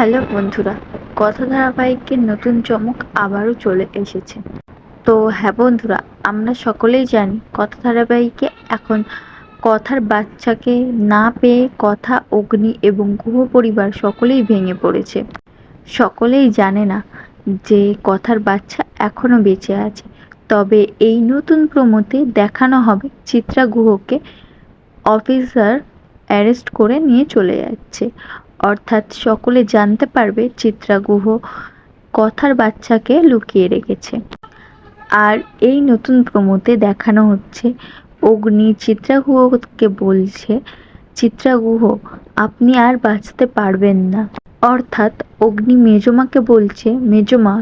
Hello বন্ধুরা, কথা ধারাবাহিকের নতুন চমক আবারও চলে এসেছে। তো হ্যাঁ বন্ধুরা, আমরা সকলেই জানি কথা ধারাবাহিকে এখন কথার বাচ্চাকে না পেয়ে কথা, অগ্নি এবং গুহ পরিবার সকলেই ভেঙে পড়েছে। সকলেই জানে না যে কথার বাচ্চা এখনও বেঁচে আছে। তবে এই নতুন প্রমোতে দেখানো হবে চিত্রা গুহকে অফিসার অ্যারেস্ট করে নিয়ে চলে যাচ্ছে। অর্থাৎ সকলে জানতে পারবে চিত্রা গুহ কথার বাচ্চাকে লুকিয়ে রেখেছে। আর এই নতুন প্রমোতে দেখানো হচ্ছে, অগ্নি চিত্রা গুহকে বলছে চিত্রা গুহ আপনি আর বাঁচতে পারবেন না। অর্থাৎ অগ্নি মেজমাকে বলছে, মেজমা,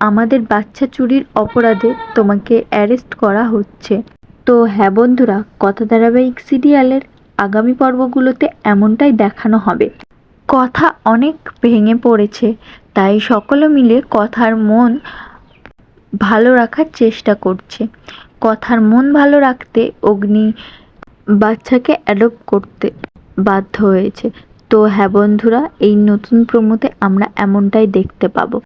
আমাদের বাচ্চা চুরির অপরাধে তোমাকে অ্যারেস্ট করা হচ্ছে। তো হ্যাঁ বন্ধুরা কথা ধারাবাহিক সিরিয়ালের আগামী পর্বগুলোতে এমনটাই দেখানো হবে। কথা অনেক ভেঙে পড়েছে, তাই সকলে মিলে কথার মন ভালো রাখার চেষ্টা করছে। কথার মন ভালো রাখতে অগ্নি বাচ্চাকে অ্যাডপ্ট করতে বাধ্য হয়েছে। তো হ্যাঁ বন্ধুরা, এই নতুন প্রমোতে আমরা এমনটাই দেখতে পাবো।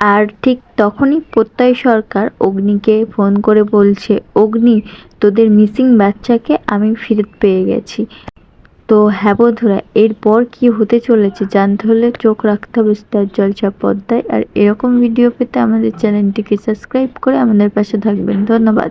আর ঠিক তখনই প্রত্যয় সরকার অগ্নিকে ফোন করে বলছে, অগ্নি, তোদের মিসিং বাচ্চাকে আমি ফিরত পেয়ে গেছি। তো হ্যাঁ বন্ধুরা, এরপর কি হতে চলেছে জানতে হলে চোখ রাখতে হবে স্টার জলসা পর্দায়। আর এরকম ভিডিও পেতে আমাদের চ্যানেলটিকে সাবস্ক্রাইব করে আমাদের পাশে থাকবেন। ধন্যবাদ।